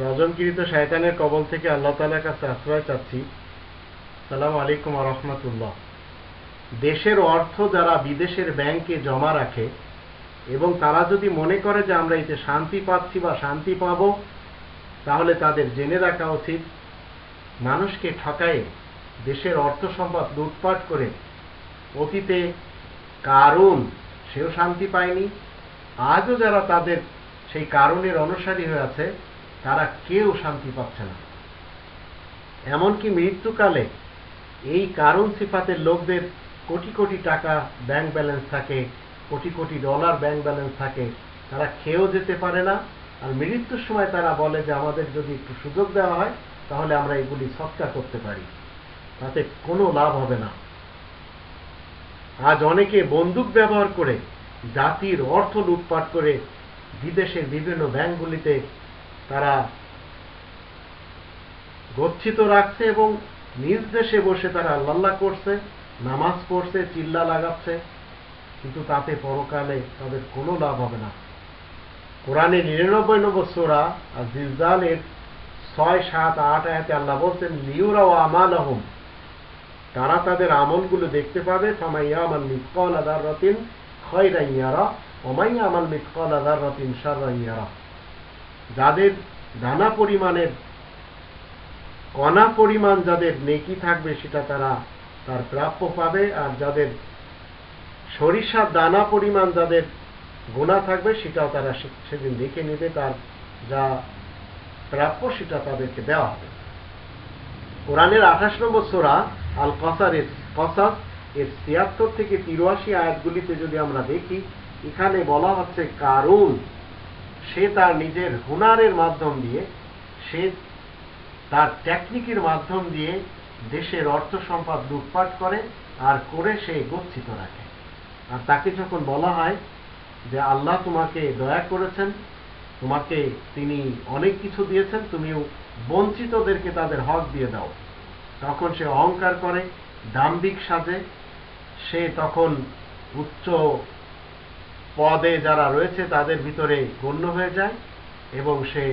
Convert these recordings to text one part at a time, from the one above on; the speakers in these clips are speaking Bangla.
রজনকৃত শয়তানের কবল থেকে আল্লাহ তালার কাছে আশ্রয় চাচ্ছি। সালাম আলাইকুম রহমতুল্লাহ। দেশের অর্থ যারা বিদেশের ব্যাংকে জমা রাখে এবং তারা যদি মনে করে যে আমরা এতে শান্তি পাচ্ছি বা শান্তি পাব, তাহলে তাদের জেনে রাখা উচিত। মানুষকে ঠকায়ে দেশের অর্থ সম্পদ লুটপাট করে অতীতে কারণ সেও শান্তি পায়নি। আজও যারা তাদের সেই কারণের অনুসারী হয়ে আছে তারা কেউ শান্তি পাচ্ছে না। এমনকি মৃত্যুকালে এই কারণ সিফাতের লোকদের কোটি কোটি টাকা ব্যাংক ব্যালেন্স থাকে, crore crore dollar bank balance থাকে, তারা খেয়েও যেতে পারে না। আর মৃত্যুর সময় তারা বলে যে, আমাদের যদি একটু সুযোগ দেওয়া হয়, তাহলে আমরা এগুলি সৎকার করতে পারি। তাতে কোনো লাভ হবে না। আজ অনেকে বন্দুক ব্যবহার করে জাতির অর্থ লুটপাট করে বিদেশের বিভিন্ন ব্যাংকগুলিতে তারা গচ্ছিত রাখছে এবং নিজ দেশে বসে তারা আল্লাহ করছে, নামাজ পড়ছে, চিল্লা লাগাচ্ছে, কিন্তু তাতে পরকালে তাদের কোনো লাভ হবে না। কোরআনে নিরানব্বই নম্বর সোরা আর জিলজালের ছয়, সাত, আট আয়াতে আল্লাহ বলছেন লিউরা ও আমাল আহম তারা তাদের আমলগুলো দেখতে পাবে ফামাইয়া আমাল মিসকল আদার রতিন খয়রাইয়ারা ওমাইয়া আমাল মিসকল আদার রতিন সারাইয়ারা যাদের দানা পরিমাণের কণা পরিমাণ যাদের নেকি থাকবে সেটা তারা তার প্রাপ্য পাবে, আর যাদের সরিষার দানা পরিমাণ যাদের গোনা থাকবে সেটাও তারা সেদিন দেখে নেবে, তার যা প্রাপ্য সেটা তাদেরকে দেওয়া হবে। কোরআনের আঠাশ নম্বর সোরা আল কসার এর কসাস এর ছিয়াত্তর থেকে তিরাশি আয়াতগুলিতে যদি আমরা দেখি, এখানে বলা হচ্ছে কারণ সে তার নিজের হুনারের মাধ্যম দিয়ে, সে তার টেকনিকের মাধ্যম দিয়ে দেশের অর্থ সম্পদ লুটপাট করে আর করে সে গচ্ছিত রাখে। আর তাকে যখন বলা হয় যে আল্লাহ তোমাকে দয়া করেছেন, তোমাকে তিনি অনেক কিছু দিয়েছেন তুমিও বঞ্চিতদেরকে তাদের হক দিয়ে দাও। তখন সে অহংকার করে, দাম্ভিক সাজে। সে তখন উচ্চ পদে যারা রয়েছে, তাদের ভিতরে গণ্য হয়ে যায় এবং সে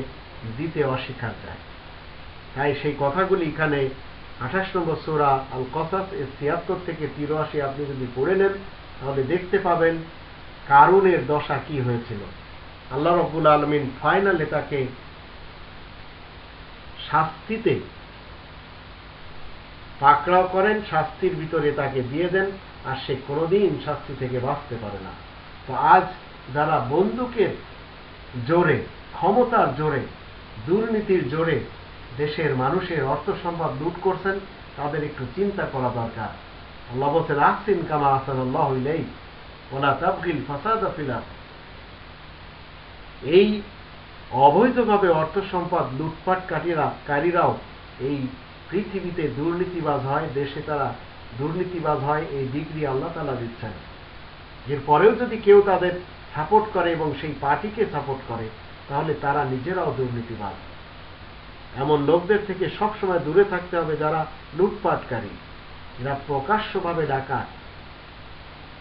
দিতে অস্বীকার যায়। তাই সেই কথাগুলি এখানে আঠাশ নম্বর সোরা আল কসাস এর ছিয়াত্তর থেকে তিরাশি আপনি যদি পড়ে নেন, তাহলে দেখতে পাবেন কারুনের দশা কি হয়েছিল। আল্লাহ রব্বুল আলমিন ফাইনালে তাকে শাস্তিতে পাকড়াও করেন, শাস্তির ভিতরে তাকে দিয়ে দেন, আর সে কোনোদিন শাস্তি থেকে বাঁচতে পারে না। আজ যারা বন্দুকের জোরে, ক্ষমতার জোরে, দুর্নীতির জোরে দেশের মানুষের অর্থ সম্পদ লুট করছেন, তাদের একটু চিন্তা করা দরকার। আল্লাহ বলছেন আসিন কামা আসান আল্লাহ হইলেই ওলা তাবগিল ফাসাদ ফিলার এই অবৈধভাবে অর্থ সম্পদ লুটপাট কাটিরা কারীরাও এই পৃথিবীতে দুর্নীতিবাজ হয়, দেশে তারা দুর্নীতিবাজ হয়, এই ডিগ্রি আল্লাহ তালা দিচ্ছেন। এরপরেও যদি কেউ তাদের সাপোর্ট করে এবং সেই পার্টিকে সাপোর্ট করে, তাহলে তারা নিজেরাও দুর্নীতিবাদ এমন লোকদের থেকে সবসময় দূরে থাকতে হবে যারা লুটপাটকারী। এরা প্রকাশ্যভাবে ডাকাত।